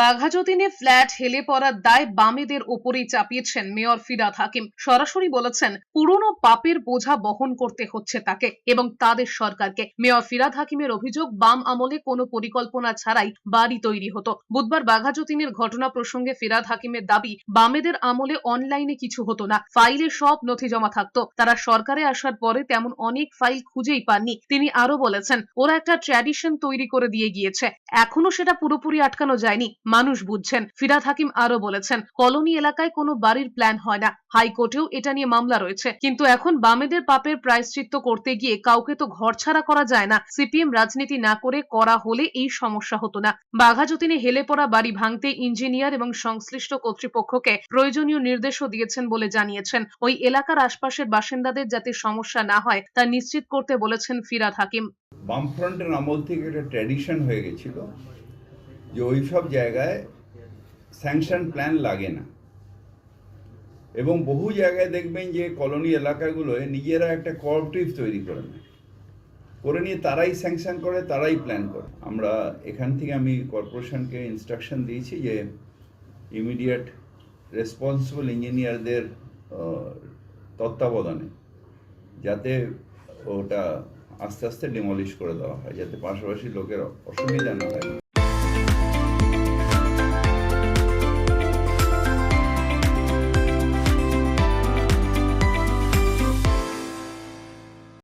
বাঘাযতীনে flat হেলে পড়ার দায় বামেদের ওপরেই চাপিয়েছেন মেয়র ফিরাদ হাকিম। সরাসরি বলেছেন, পুরনো পাপের বোঝা বহন করতে হচ্ছে তাকে এবং তাদের সরকারকে। মেয়র ফিরাদ হাকিমের অভিযোগ, বাম আমলে কোনো পরিকল্পনা ছাড়াই বাড়ি তৈরি হতো। বুধবার বাঘাযতীনের ঘটনা প্রসঙ্গে ফিরাদ হাকিমের দাবি, বামেদের আমলে অনলাইনে কিছু হতো না, ফাইলে সব নথি জমা থাকতো। তারা সরকারে আসার পরে তেমন অনেক ফাইল খুঁজেই পাননি। তিনি আরও বলেছেন, ওরা একটা ট্র্যাডিশন তৈরি করে দিয়ে গিয়েছে। এখনও সেটা পুরোপুরি আটকানো যায়নি। মানুষ বুঝছেন। ফিরাদ হাকিম আরও বলেছেন, কলোনি এলাকায় কোনো বাড়ির প্ল্যান হয় না। হাইকোর্টেও এটা নিয়ে মামলা রয়েছে। কিন্তু এখন বামেদের পাপের প্রায়শ্চিত্ত করতে গিয়ে কাউকে তো ঘরছাড়া করা যায় না। সিপিএম রাজনীতি না করে করা হলে এই সমস্যা হতো না। বাঘাযতীনে হেলে পড়া বাড়ি ভাঙতে ইঞ্জিনিয়ার এবং সংশ্লিষ্ট কর্তৃপক্ষকে প্রয়োজনীয় নির্দেশও দিয়েছেন বলে জানিয়েছেন। ওই এলাকার আশপাশের বাসিন্দাদের যাতে সমস্যা না হয়, তা নিশ্চিত করতে বলেছেন ফিরাদ হাকিম। বামফ্রন্টের আমল থেকে একটা ট্র্যাডিশন হয়ে গেছিল। যে ওই সব জায়গায় স্যাংশন প্ল্যান লাগে না। এবং বহু জায়গায় দেখবেন যে কলোনি এলাকাগুলোয় নিজেরা একটা কোঅপারেটিভ তৈরি করে নেয়। করে নিয়ে তারাই স্যাংশন করে, তারাই প্ল্যান করে। আমরা এখান থেকে আমি কর্পোরেশনকে ইনস্ট্রাকশন দিয়েছি যে ইমিডিয়েট রেসপন্সিবল ইঞ্জিনিয়ারদের তত্ত্বাবধানে যাতে ওটা আস্তে আস্তে ডিমলিশ করে দেওয়া হয়, যাতে পাশাপাশি লোকের অসুবিধা না হয়।